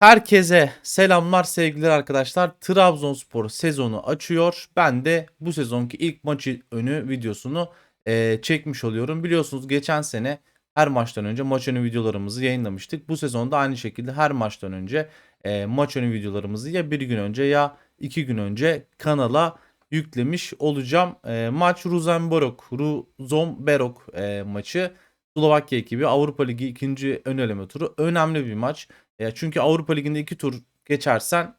Herkese selamlar sevgili arkadaşlar. Trabzonspor sezonu açıyor. Ben de bu sezonki ilk maçı önü videosunu e, çekmiş oluyorum. Biliyorsunuz geçen sene her maçtan önce maç önü videolarımızı yayınlamıştık. Bu sezonda aynı şekilde her maçtan önce e, maç önü videolarımızı ya bir gün önce ya iki gün önce kanala yüklemiş olacağım. E, maç Ruzenborok, Ruzomberok e, maçı. Slovakya ekibi Avrupa Ligi ikinci ön eleme turu. Önemli bir maç. E, çünkü Avrupa Ligi'nde iki tur geçersen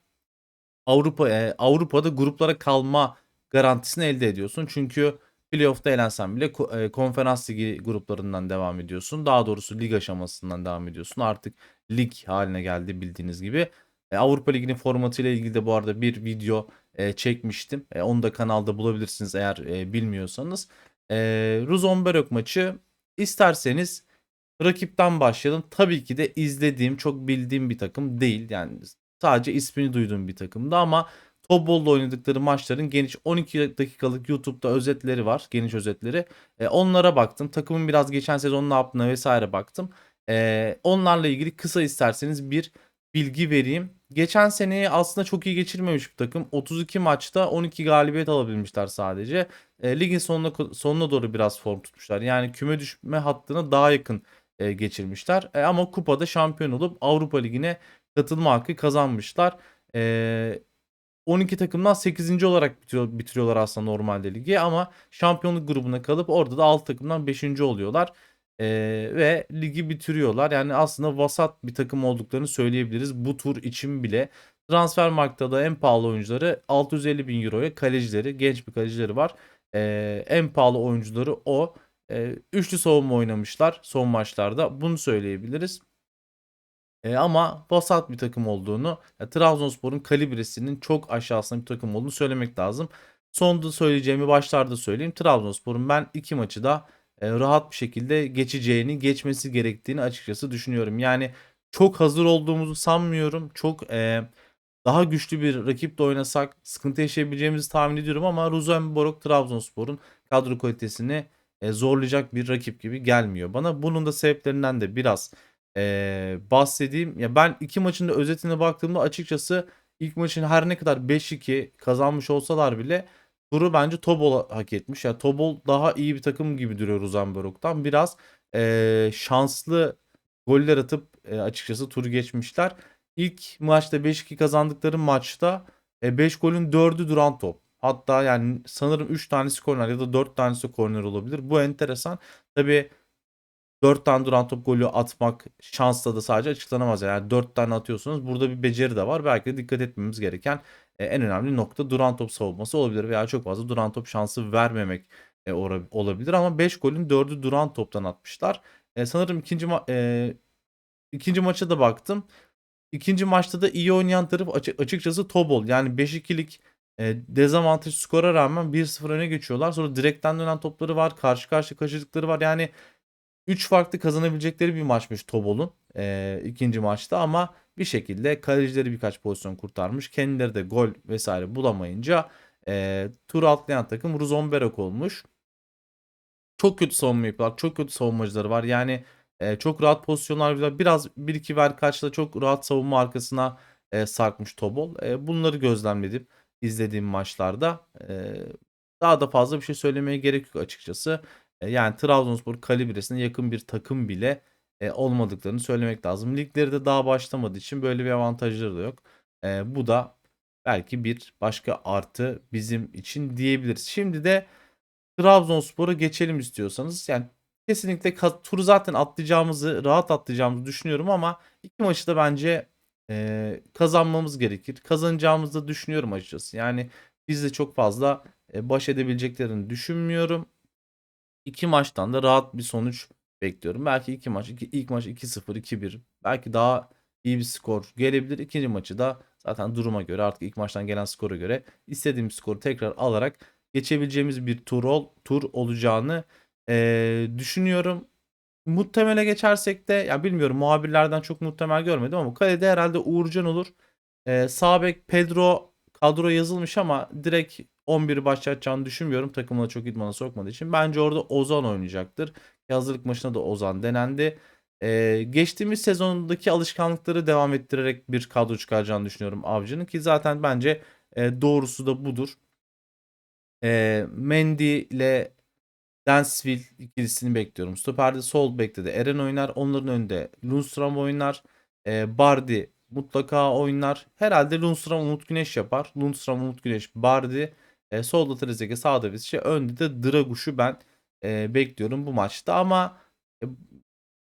Avrupa e, Avrupa'da gruplara kalma garantisini elde ediyorsun. Çünkü playoff'ta elensen bile e, konferans ligi gruplarından devam ediyorsun. Daha doğrusu lig aşamasından devam ediyorsun. Artık lig haline geldi bildiğiniz gibi. E, Avrupa Ligi'nin formatıyla ilgili de bu arada bir video e, çekmiştim. E, onu da kanalda bulabilirsiniz eğer e, bilmiyorsanız. E, Ruzomberok maçı isterseniz Rakipten başlayalım. Tabii ki de izlediğim, çok bildiğim bir takım değil. Yani sadece ismini duyduğum bir takımdı ama Tobol'da oynadıkları maçların geniş 12 dakikalık YouTube'da özetleri var. Geniş özetleri. E, onlara baktım. Takımın biraz geçen sezon ne yaptığına vesaire baktım. E, onlarla ilgili kısa isterseniz bir bilgi vereyim. Geçen seneyi aslında çok iyi geçirmemiş bir takım. 32 maçta 12 galibiyet alabilmişler sadece. E, ligin sonuna, sonuna doğru biraz form tutmuşlar. Yani küme düşme hattına daha yakın e, geçirmişler. E, ama kupada şampiyon olup Avrupa Ligi'ne katılma hakkı kazanmışlar. E, 12 takımdan 8. olarak bitiriyor, bitiriyorlar aslında normalde ligi ama şampiyonluk grubuna kalıp orada da 6 takımdan 5. oluyorlar. E, ve ligi bitiriyorlar. Yani aslında vasat bir takım olduklarını söyleyebiliriz bu tur için bile. Transfermarkt'ta da en pahalı oyuncuları 650 bin euroya kalecileri, genç bir kalecileri var. E, en pahalı oyuncuları o. E, üçlü savunma oynamışlar son maçlarda. Bunu söyleyebiliriz. E, ama vasat bir takım olduğunu, ya, Trabzonspor'un kalibresinin çok aşağısında bir takım olduğunu söylemek lazım. Sonda söyleyeceğimi başlarda söyleyeyim. Trabzonspor'un ben iki maçı da rahat bir şekilde geçeceğini, geçmesi gerektiğini açıkçası düşünüyorum. Yani çok hazır olduğumuzu sanmıyorum. Çok e, daha güçlü bir rakiple oynasak sıkıntı yaşayabileceğimizi tahmin ediyorum ama Rosenborg Trabzonspor'un kadro kalitesini e, zorlayacak bir rakip gibi gelmiyor bana. Bunun da sebeplerinden de biraz e, bahsedeyim. Ya ben iki maçın da özetine baktığımda açıkçası ilk maçın her ne kadar 5-2 kazanmış olsalar bile turu bence Tobol hak etmiş. Ya yani Tobol daha iyi bir takım gibi duruyor Rosenborg'dan. Biraz e, şanslı goller atıp e, açıkçası turu geçmişler. İlk maçta 5-2 kazandıkları maçta 5 e, golün 4'ü duran top. Hatta yani sanırım 3 tanesi korner ya da 4 tanesi korner olabilir. Bu enteresan. Tabii 4 tane duran top golü atmak şansla da sadece açıklanamaz. Yani 4 tane atıyorsunuz. Burada bir beceri de var. Belki de dikkat etmemiz gereken e, en önemli nokta duran top savunması olabilir veya çok fazla duran top şansı vermemek e, olabilir ama 5 golün 4'ü duran toptan atmışlar. E, sanırım ikinci ma- ikinci maça da baktım. İkinci maçta da iyi oynayan taraf açıkçası Tobol. Yani 5-2'lik e, dezavantaj skora rağmen 1-0 öne geçiyorlar. Sonra direkten dönen topları var. Karşı karşı kaçırdıkları var. Yani 3 farklı kazanabilecekleri bir maçmış Tobol'un ikinci maçta ama bir şekilde kalecileri birkaç pozisyon kurtarmış. Kendileri de gol vesaire bulamayınca e, tur atlayan takım Ruzomberok olmuş. Çok kötü savunma yapıyorlar. Çok kötü savunmacıları var. Yani e, çok rahat pozisyonlar var. Biraz bir iki ver kaçla çok rahat savunma arkasına e, sarkmış Tobol. E, bunları gözlemledim izlediğim maçlarda. E, daha da fazla bir şey söylemeye gerek yok açıkçası. E, yani Trabzonspor kalibresine yakın bir takım bile e, olmadıklarını söylemek lazım. Ligleri de daha başlamadığı için böyle bir avantajları da yok. E, bu da belki bir başka artı bizim için diyebiliriz. Şimdi de Trabzonspor'a geçelim istiyorsanız. Yani kesinlikle turu zaten atlayacağımızı, rahat atlayacağımızı düşünüyorum ama iki maçı da bence e, kazanmamız gerekir. Kazanacağımızı da düşünüyorum açıkçası. Yani biz de çok fazla e, baş edebileceklerini düşünmüyorum. İki maçtan da rahat bir sonuç bekliyorum. Belki iki maç, iki, ilk maç 2-0, 2-1. Belki daha iyi bir skor gelebilir. İkinci maçı da zaten duruma göre artık ilk maçtan gelen skora göre istediğim skoru tekrar alarak geçebileceğimiz bir tur ol, tur olacağını e, düşünüyorum. Muhtemele geçersek de ya bilmiyorum muhabirlerden çok muhtemel görmedim ama kalede herhalde Uğurcan olur. Ee, sağ bek Pedro kadro yazılmış ama direkt 11'i başlatacağını düşünmüyorum. Takımına çok idmana sokmadığı için. Bence orada Ozan oynayacaktır. Hazırlık maçında da Ozan denendi. Eee, geçtiğimiz sezondaki alışkanlıkları devam ettirerek bir kadro çıkaracağını düşünüyorum Avcı'nın ki zaten bence eee, doğrusu da budur. Eee Mendy ile Dansville ikilisini bekliyorum. Stoper'de sol bekte de Eren oynar. Onların önünde Lundstram oynar. Eee Bardi mutlaka oynar. Herhalde Lundstram Umut Güneş yapar. Lundstram Umut Güneş Bardi. Eee solda Trezeguet sağda Visca. Önde de Draguş'u ben eee, bekliyorum bu maçta ama e,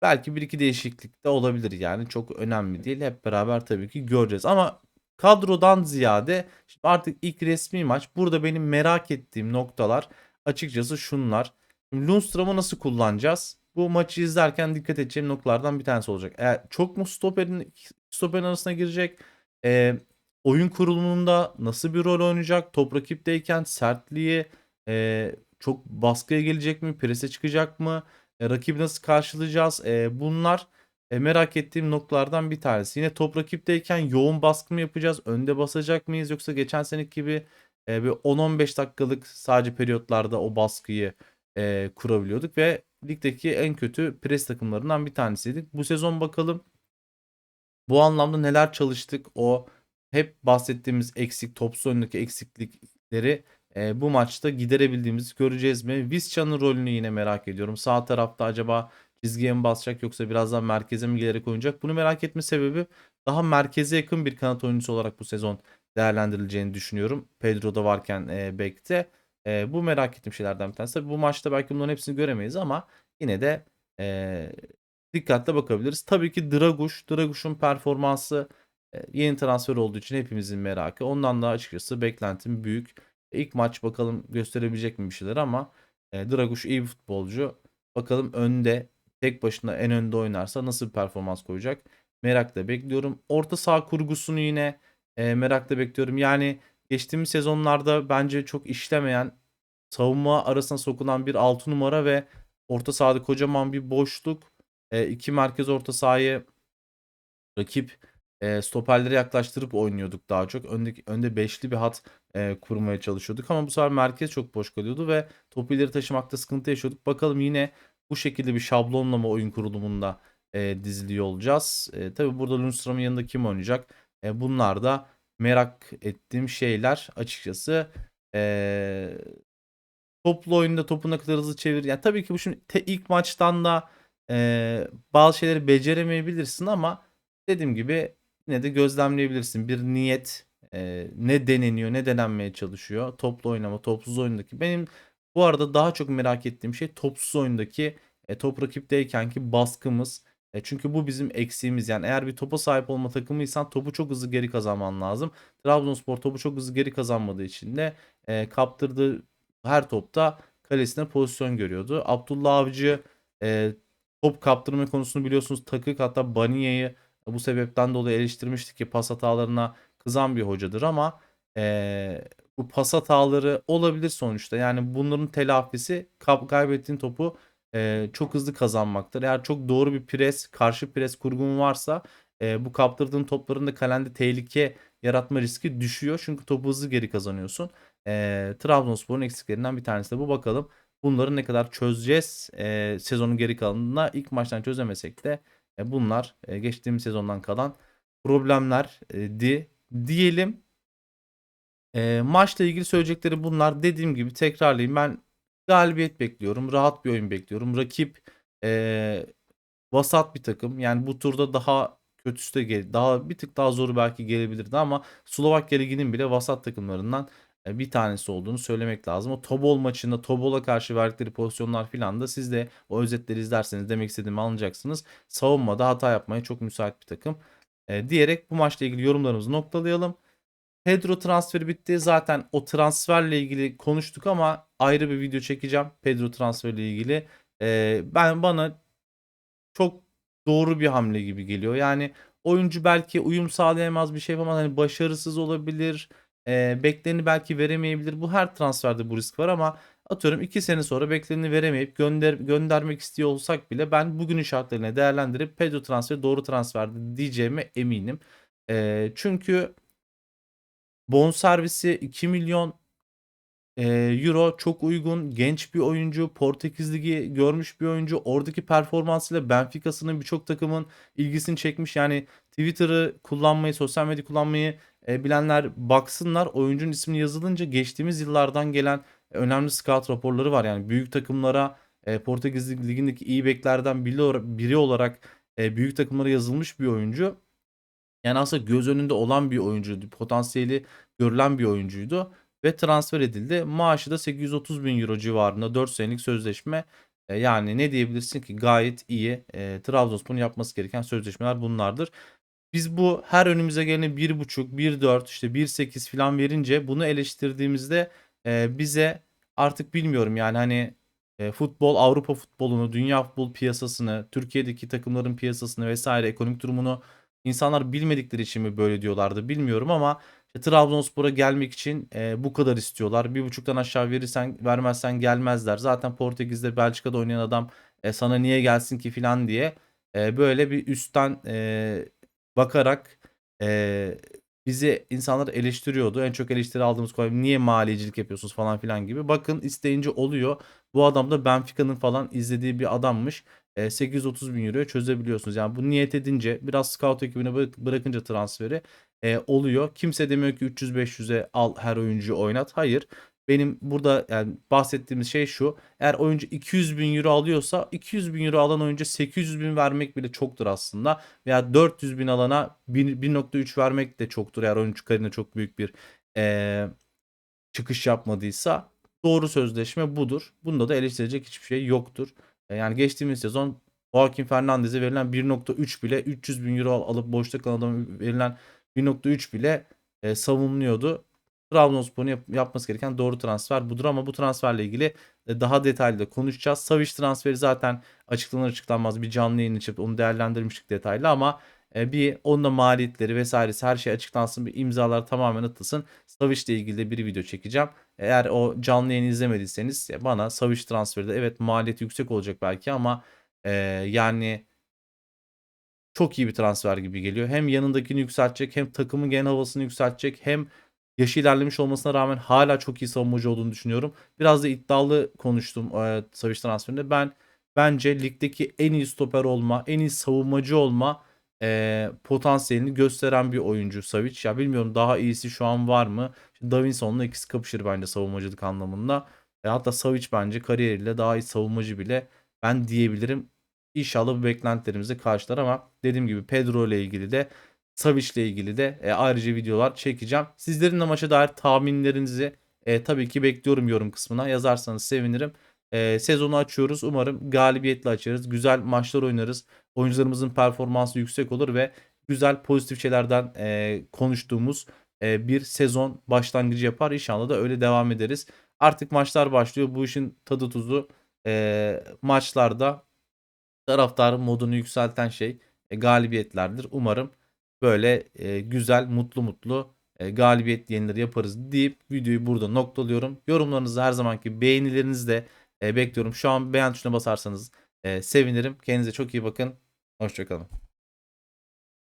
belki bir iki değişiklik de olabilir yani çok önemli değil. Hep beraber tabii ki göreceğiz ama kadrodan ziyade şimdi artık ilk resmi maç burada benim merak ettiğim noktalar açıkçası şunlar. Şimdi Lundstram'ı nasıl kullanacağız? Bu maçı izlerken dikkat edeceğim noktalardan bir tanesi olacak. Eğer çok mu stoperin stoperin arasına girecek? Ee, oyun kurulumunda nasıl bir rol oynayacak? Top rakipteyken sertliği e, çok baskıya gelecek mi? Prese çıkacak mı? E, rakibi nasıl karşılayacağız? E, bunlar e, merak ettiğim noktalardan bir tanesi. Yine top rakipteyken yoğun baskı mı yapacağız? Önde basacak mıyız? Yoksa geçen seneki gibi e, bir 10-15 dakikalık sadece periyotlarda o baskıyı e, kurabiliyorduk ve ligdeki en kötü pres takımlarından bir tanesiydik. Bu sezon bakalım bu anlamda neler çalıştık? O hep bahsettiğimiz eksik, topsuz oyundaki eksiklikleri e, bu maçta giderebildiğimizi göreceğiz mi? Visca'nın rolünü yine merak ediyorum. Sağ tarafta acaba çizgiye mi basacak yoksa birazdan merkeze mi gelerek oynayacak? Bunu merak etme sebebi daha merkeze yakın bir kanat oyuncusu olarak bu sezon değerlendirileceğini düşünüyorum. Pedro da varken e, bekte. E, bu merak ettiğim şeylerden bir tanesi. Bu maçta belki bunların hepsini göremeyiz ama yine de e, dikkatle bakabiliriz. Tabii ki Draguş. Draguş'un performansı yeni transfer olduğu için hepimizin merakı. Ondan da açıkçası beklentim büyük. İlk maç bakalım gösterebilecek mi bir şeyler ama e, Draguş iyi bir futbolcu. Bakalım önde tek başına en önde oynarsa nasıl bir performans koyacak? Merakla bekliyorum. Orta saha kurgusunu yine e, merakla bekliyorum. Yani geçtiğimiz sezonlarda bence çok işlemeyen savunma arasına sokulan bir 6 numara ve orta sahada kocaman bir boşluk. E, iki merkez orta sahayı rakip e, stoperlere yaklaştırıp oynuyorduk daha çok. Öndeki, önde beşli bir hat e, kurmaya çalışıyorduk ama bu sefer merkez çok boş kalıyordu ve topu ileri taşımakta sıkıntı yaşıyorduk. Bakalım yine bu şekilde bir şablonlama oyun kurulumunda e, diziliyor olacağız. E, tabii burada Lundstram'ın yanında kim oynayacak? E, bunlar da merak ettiğim şeyler açıkçası. E, toplu oyunda topu ne kadar hızlı çevir. Yani tabii ki bu şimdi te, ilk maçtan da e, bazı şeyleri beceremeyebilirsin ama dediğim gibi yine de gözlemleyebilirsin. Bir niyet e, ne deneniyor ne denenmeye çalışıyor. Toplu oynama, topsuz oyundaki. Benim bu arada daha çok merak ettiğim şey topsuz oyundaki e, top rakipteyken ki baskımız. E, çünkü bu bizim eksiğimiz. Yani eğer bir topa sahip olma takımıysan topu çok hızlı geri kazanman lazım. Trabzonspor topu çok hızlı geri kazanmadığı için de e, kaptırdığı her topta kalesine pozisyon görüyordu. Abdullah Avcı e, top kaptırma konusunu biliyorsunuz takık hatta Baniye'yi bu sebepten dolayı eleştirmiştik ki pas hatalarına kızan bir hocadır ama e, bu pas hataları olabilir sonuçta. Yani bunların telafisi kaybettiğin topu e, çok hızlı kazanmaktır. Eğer çok doğru bir pres, karşı pres kurgun varsa e, bu kaptırdığın topların da kalende tehlike yaratma riski düşüyor. Çünkü topu hızlı geri kazanıyorsun. E, Trabzonspor'un eksiklerinden bir tanesi de bu. Bakalım bunları ne kadar çözeceğiz e, sezonun geri kalanında. ilk maçtan çözemesek de e, bunlar e, geçtiğimiz sezondan kalan problemlerdi diyelim. E, maçla ilgili söyleyecekleri bunlar. Dediğim gibi tekrarlayayım. Ben galibiyet bekliyorum. Rahat bir oyun bekliyorum. Rakip e, vasat bir takım. Yani bu turda daha kötüsü de gel daha bir tık daha zoru belki gelebilirdi ama Slovakya Ligi'nin bile vasat takımlarından bir tanesi olduğunu söylemek lazım. O Tobol maçında Tobol'a karşı verdikleri pozisyonlar filan da siz de o özetleri izlerseniz demek istediğimi anlayacaksınız. Savunmada hata yapmaya çok müsait bir takım. E, diyerek bu maçla ilgili yorumlarımızı noktalayalım. Pedro transferi bitti. Zaten o transferle ilgili konuştuk ama ayrı bir video çekeceğim. Pedro transferiyle ilgili. E, ben bana çok doğru bir hamle gibi geliyor. Yani oyuncu belki uyum sağlayamaz bir şey yapamaz. Hani başarısız olabilir. E, beklerini belki veremeyebilir. Bu her transferde bu risk var ama atıyorum 2 sene sonra beklerini veremeyip gönder göndermek istiyor olsak bile ben bugünün şartlarına değerlendirip Pedro transferi doğru transferdi diyeceğime eminim. E, çünkü bonservisi 2 milyon Ee, Euro çok uygun, genç bir oyuncu, Portekiz Ligi görmüş bir oyuncu. Oradaki performansıyla Benfica'sının birçok takımın ilgisini çekmiş. Yani Twitter'ı kullanmayı, sosyal medya kullanmayı e, bilenler baksınlar. Oyuncunun ismini yazılınca geçtiğimiz yıllardan gelen önemli scout raporları var. Yani büyük takımlara e, Portekiz Ligi'ndeki iyi beklerden biri, olarak e, büyük takımlara yazılmış bir oyuncu. Yani aslında göz önünde olan bir oyuncuydu. Potansiyeli görülen bir oyuncuydu ve transfer edildi. Maaşı da 830 bin euro civarında 4 senelik sözleşme. E, yani ne diyebilirsin ki gayet iyi. E, Trabzonspor'un yapması gereken sözleşmeler bunlardır. Biz bu her önümüze geleni 1.5, 1.4 işte 1.8 falan verince bunu eleştirdiğimizde e, bize artık bilmiyorum yani hani e, futbol, Avrupa futbolunu, dünya futbol piyasasını, Türkiye'deki takımların piyasasını vesaire ekonomik durumunu insanlar bilmedikleri için mi böyle diyorlardı bilmiyorum ama işte Trabzonspor'a gelmek için e, bu kadar istiyorlar. Bir buçuktan aşağı verirsen vermezsen gelmezler. Zaten Portekiz'de Belçika'da oynayan adam e, sana niye gelsin ki falan diye e, böyle bir üstten e, bakarak e, bizi insanlar eleştiriyordu. En çok eleştiri aldığımız konu niye maliyecilik yapıyorsunuz falan filan gibi. Bakın isteyince oluyor. Bu adam da Benfica'nın falan izlediği bir adammış. E, 830 bin euroya çözebiliyorsunuz. Yani bu niyet edince biraz scout ekibine bırak- bırakınca transferi e, oluyor. Kimse demiyor ki 300-500'e al her oyuncuyu oynat. Hayır. Benim burada yani bahsettiğimiz şey şu. Eğer oyuncu 200 bin euro alıyorsa 200 bin euro alan oyuncu 800 bin vermek bile çoktur aslında. Veya 400 bin alana 1 1.3 vermek de çoktur eğer oyuncu kariyerine çok büyük bir eee, çıkış yapmadıysa. Doğru sözleşme budur. Bunda da eleştirecek hiçbir şey yoktur. E, Yani geçtiğimiz sezon Joaquin Fernandez'e verilen 1.3 bile 300 bin euro al- alıp boşta kalan adama verilen 1.3 bile e, savunuluyordu. Trabzonspor'un yap- yapması gereken doğru transfer budur ama bu transferle ilgili e, daha detaylı da konuşacağız. Savic transferi zaten açıklanır açıklanmaz bir canlı yayın açıp onu değerlendirmiştik detaylı ama e, bir onun da maliyetleri vesairesi her şey açıklansın bir imzalar tamamen atılsın. Savic ile ilgili de bir video çekeceğim. Eğer o canlı yayını izlemediyseniz bana Savic transferi de evet maliyeti yüksek olacak belki ama e, yani çok iyi bir transfer gibi geliyor. Hem yanındakini yükseltecek hem takımın genel havasını yükseltecek hem yaşı ilerlemiş olmasına rağmen hala çok iyi savunmacı olduğunu düşünüyorum. Biraz da iddialı konuştum e, Savic transferinde. Ben bence ligdeki en iyi stoper olma, en iyi savunmacı olma e, potansiyelini gösteren bir oyuncu Savic. Ya bilmiyorum daha iyisi şu an var mı? Davinson'la ikisi kapışır bence savunmacılık anlamında. E, hatta Savic bence kariyeriyle daha iyi savunmacı bile ben diyebilirim. İnşallah bu beklentilerimizi karşılar ama dediğim gibi Pedro ile ilgili de Savic ile ilgili de e, ayrıca videolar çekeceğim. Sizlerin de maça dair tahminlerinizi e, tabii ki bekliyorum yorum kısmına. Yazarsanız sevinirim. E, sezonu açıyoruz. Umarım galibiyetle açarız. Güzel maçlar oynarız. Oyuncularımızın performansı yüksek olur ve güzel pozitif şeylerden e, konuştuğumuz e, bir sezon başlangıcı yapar. İnşallah da öyle devam ederiz. Artık maçlar başlıyor. Bu işin tadı tuzu e, maçlarda taraftarın modunu yükselten şey e, galibiyetlerdir. Umarım böyle e, güzel, mutlu mutlu e, galibiyet yenileri yaparız deyip videoyu burada noktalıyorum. Yorumlarınızı her zamanki beğenilerinizi de e, bekliyorum. Şu an beğen tuşuna basarsanız e, sevinirim. Kendinize çok iyi bakın. Hoşçakalın.